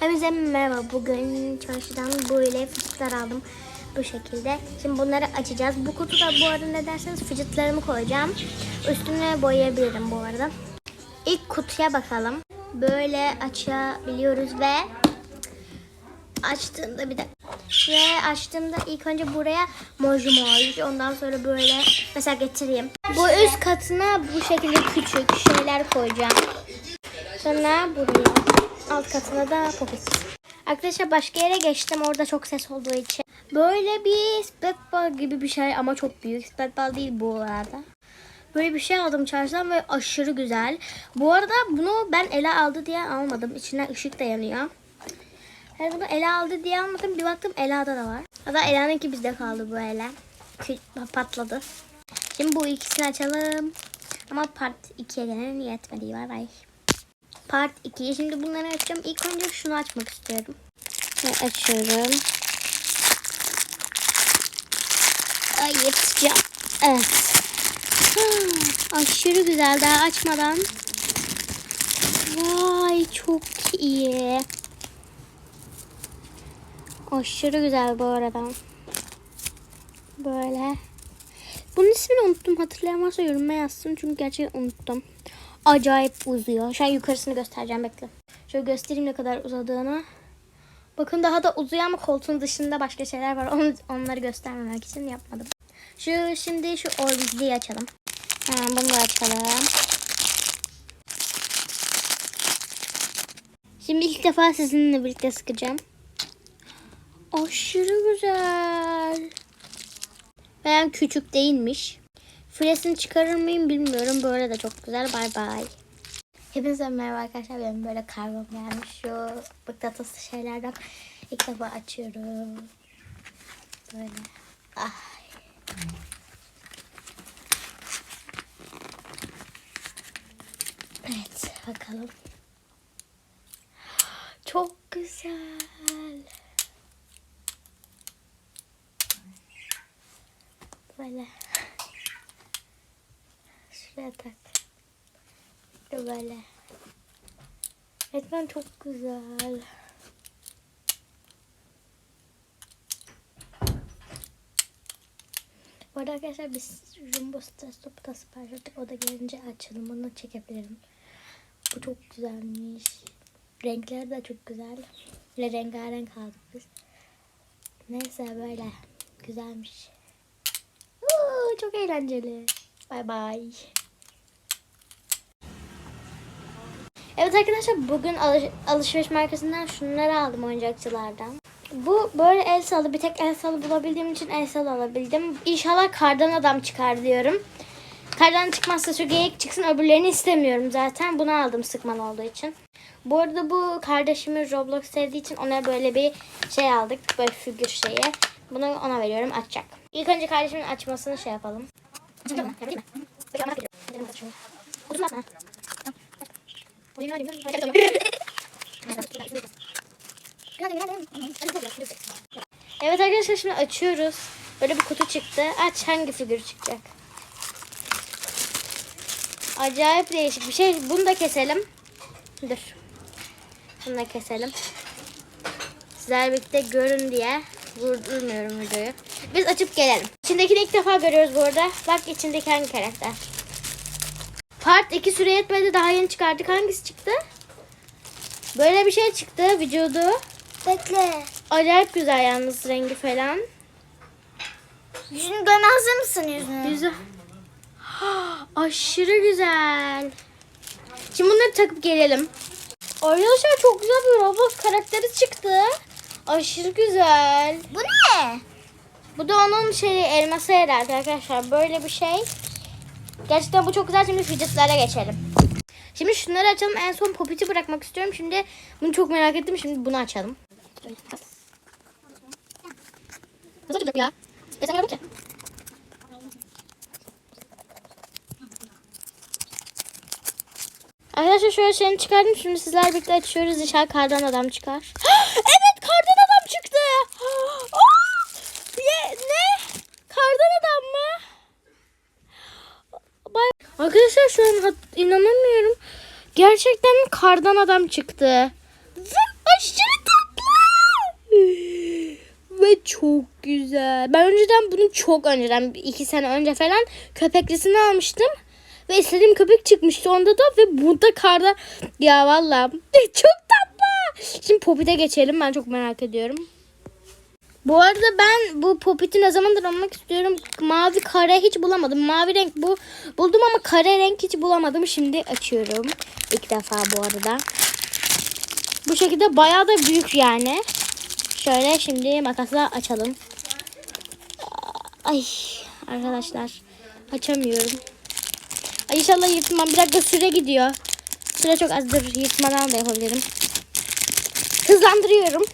Hepinize merhaba. Bugün çarşıdan böyle fıçıklar aldım. Bu şekilde. Şimdi bunları açacağız. Bu kutuda bu arada ne derseniz fıçıklarımı koyacağım. Üstüne boyayabilirim bu arada. İlk kutuya bakalım. Böyle açabiliyoruz ve açtığımda bir de ve açtığımda ilk önce buraya moj moj ondan sonra böyle mesela getireyim. Bu üst katına bu şekilde küçük şeyler koyacağım. Sonra buraya alt katına da popit. Arkadaşlar başka yere geçtim orada çok ses olduğu için. Böyle bir spetball gibi bir şey ama çok büyük. Spetball değil bu arada. Böyle bir şey aldım çarşıdan ve aşırı güzel. Bu arada bunu ben ele aldı diye almadım. İçinden ışık da yanıyor. Yani bunu ele aldı diye almadım. Bir baktım Ela'da da var. Hatta Ela'nınki bizde kaldı bu ele. Kü- Patladı. Şimdi bu ikisini açalım. Ama part 2'ye gelen yetmedi. Bay bay. Part 2'yi şimdi bunları açacağım. İlk önce şunu açmak istiyorum. Ve açıyorum. Ay yeteceğim. Evet. Aşırı güzel. Daha açmadan. Vay çok iyi. Aşırı güzel bu arada. Böyle. Bunun ismini unuttum. Hatırlayan varsa yoruma yazsın. Çünkü gerçekten unuttum. Acayip uzuyor. Şu an yukarısını göstereceğim. Bekle. Şöyle göstereyim ne kadar uzadığını. Bakın daha da uzuyor ama koltuğun dışında başka şeyler var. Onu, onları göstermemek için yapmadım. Şu şimdi şu Orbizli'yi açalım. Hemen bunu da açalım. Şimdi ilk defa sizinle birlikte sıkacağım. Aşırı güzel. Ben küçük değilmiş. Filesini çıkarır mıyım bilmiyorum. Böyle de çok güzel. Bay bay. Hepinize merhaba arkadaşlar. Benim böyle kargom gelmiş. Şu bıktatası şeylerden ilk defa açıyorum. Böyle. Ay. Evet bakalım. Çok güzel. Böyle. De böyle. Etmen çok güzel. Bu arada arkadaşlar biz Jumbo Stres topu da sipariş ettik. O da gelince açalım. Onu çekebilirim. Bu çok güzelmiş. Renkleri de çok güzel. Ve rengarenk aldık biz. Neyse böyle. Güzelmiş. Uuu, çok eğlenceli. Bay bay. Evet arkadaşlar bugün alış- alışveriş merkezinden şunları aldım oyuncakçılardan. Bu böyle el salı bir tek el salı bulabildiğim için el salı alabildim. İnşallah kardan adam çıkar diyorum. Kardan çıkmazsa şu geyik çıksın öbürlerini istemiyorum zaten. Bunu aldım sıkman olduğu için. Bu arada bu kardeşimi Roblox sevdiği için ona böyle bir şey aldık. Böyle figür şeyi. Bunu ona veriyorum açacak. İlk önce kardeşimin açmasını şey yapalım. Evet arkadaşlar şimdi açıyoruz. Böyle bir kutu çıktı. Aç hangi figür çıkacak? Acayip değişik bir şey. Bunu da keselim. Dur. Bunu da keselim. Sizler birlikte görün diye vurdurmuyorum videoyu. Biz açıp gelelim. İçindekini ilk defa görüyoruz bu arada. Bak içindeki hangi karakter. Part 2 süre yetmedi. Daha yeni çıkardık. Hangisi çıktı? Böyle bir şey çıktı vücudu. Bekle. Acayip güzel yalnız rengi falan. Yüzünü görme hazır mısın yüzünü? Güzel. Aşırı güzel. Şimdi bunları takıp gelelim. Arkadaşlar çok güzel bir Roblox karakteri çıktı. Aşırı güzel. Bu ne? Bu da onun şeyi elması herhalde arkadaşlar. Böyle bir şey. Gerçekten bu çok güzel. Şimdi fidgetlere geçelim. Şimdi şunları açalım. En son popiti bırakmak istiyorum. Şimdi bunu çok merak ettim. Şimdi bunu açalım. Nasıl açacak ya? Geçemiyorum ki. Arkadaşlar şöyle şeyini çıkardım. Şimdi sizler birlikte açıyoruz. İnşallah kardan adam çıkar. evet kardan adam çıktı. Arkadaşlar şu an inanamıyorum. Gerçekten kardan adam çıktı. Ve aşırı tatlı. Ve çok güzel. Ben önceden bunu çok önceden iki sene önce falan köpeklisini almıştım. Ve istediğim köpek çıkmıştı onda da ve burada karda ya valla çok tatlı. Şimdi Poppy'de geçelim ben çok merak ediyorum. Bu arada ben bu Popit'i ne zamandır almak istiyorum. Mavi kare hiç bulamadım. Mavi renk bu buldum ama kare renk hiç bulamadım. Şimdi açıyorum. İlk defa bu arada. Bu şekilde bayağı da büyük yani. Şöyle şimdi makasla açalım. Ay arkadaşlar açamıyorum. Ay inşallah yırtmam. Bir dakika süre gidiyor. Süre çok azdır. Yırtmadan da yapabilirim. Hızlandırıyorum.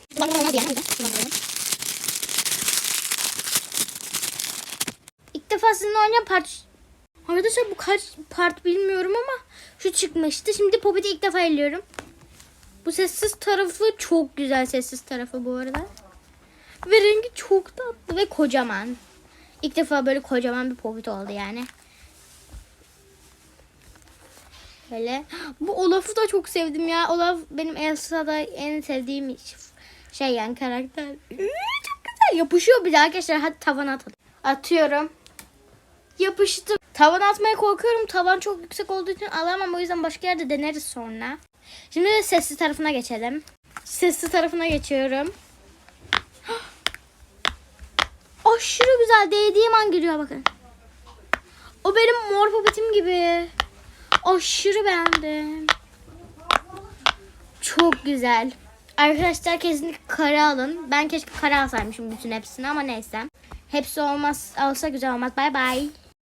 İlk defa sizinle oynayan part... Arkadaşlar bu kaç part bilmiyorum ama şu çıkmıştı. Şimdi Popit'i ilk defa elliyorum. Bu sessiz tarafı çok güzel sessiz tarafı bu arada. Ve rengi çok tatlı ve kocaman. İlk defa böyle kocaman bir popit oldu yani. Böyle. Bu Olaf'ı da çok sevdim ya. Olaf benim Elsa'da en sevdiğim şey yani karakter. Çok güzel. Yapışıyor bir de arkadaşlar. Hadi tavana atalım. Atıyorum. Yapıştı. Tavan atmaya korkuyorum. Tavan çok yüksek olduğu için alamam. O yüzden başka yerde deneriz sonra. Şimdi de sesli tarafına geçelim. Sesli tarafına geçiyorum. Aşırı güzel. Değdiğim an giriyor bakın. O benim mor popetim gibi. Aşırı beğendim. Çok güzel. Arkadaşlar kesinlikle kare alın. Ben keşke kare alsaymışım bütün hepsini ama neyse. Hepsi olmaz alsa güzel olmaz. Bay bay.